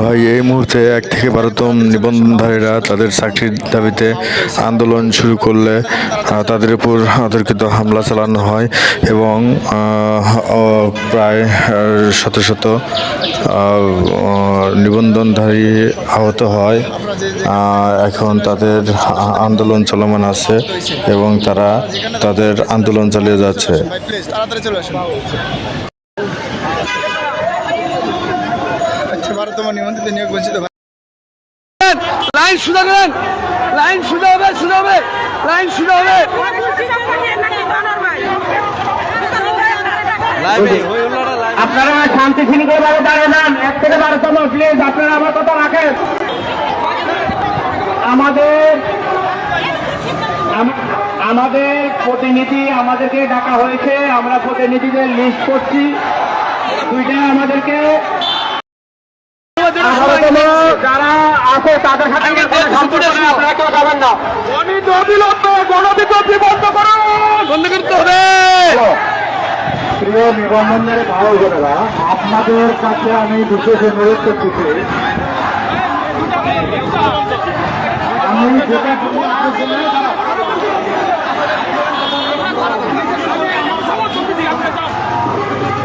ভাই, এই মুহূর্তে এক থেকে বারোতম নিবন্ধনধারীরা তাদের চাকরির দাবিতে আন্দোলন শুরু করলে তাদের উপর অতর্কিত হামলা চালানো হয় এবং প্রায় শত শত নিবন্ধনধারী আহত হয়। এখন তাদের আন্দোলন চলমান আছে এবং তারা তাদের আন্দোলন চালিয়ে যাচ্ছে। বারোতম নিমন্ত্রিত নিয়োগ বঞ্চিত লাইন সুদা করেন লাইন সুদা হবে সুদা হবে। লাইন সুদা হবে। আপনারা শান্তি শৃঙ্খলভাবে দাঁড়িয়ে যান। এক থেকে বারোতম প্লিজ আপনারা আমার কথা রাখেন। আমাদের আমাদের প্রতিনিধি আমাদেরকে ডাকা হয়েছে। আমরা প্রতিনিধিদের লিস্ট করছি। দুইটা আমাদেরকে আছে তাদের সাথে আমার কোনো সম্পর্ক নেই, আপনারা কেউ যাবেন না। অনিত অবিলম্বে গণবিজ্ঞপ্তি বন্ধ করুন বন্ধ করতে হবে। প্রিয় নিবন্ধনের ভালো বোনেরা আপনাদের কাছে আমি বিশেষ অনুরোধ করতেছি। আমি যেটা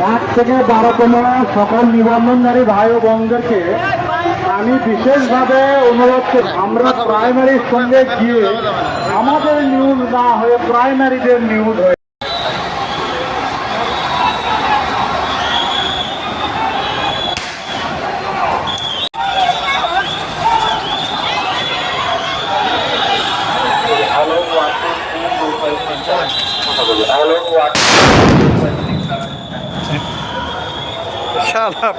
এক থেকে বারোতম সকল নিবন্ধনকারী ভাই ও বোনদেরকে আমি বিশেষভাবে অনুরোধ করি আমরা প্রাইমারির সঙ্গে গিয়ে আমাদের নিউজ না হয়ে প্রাইমারিদের নিউজ হয়ে ইনশাআল্লাহ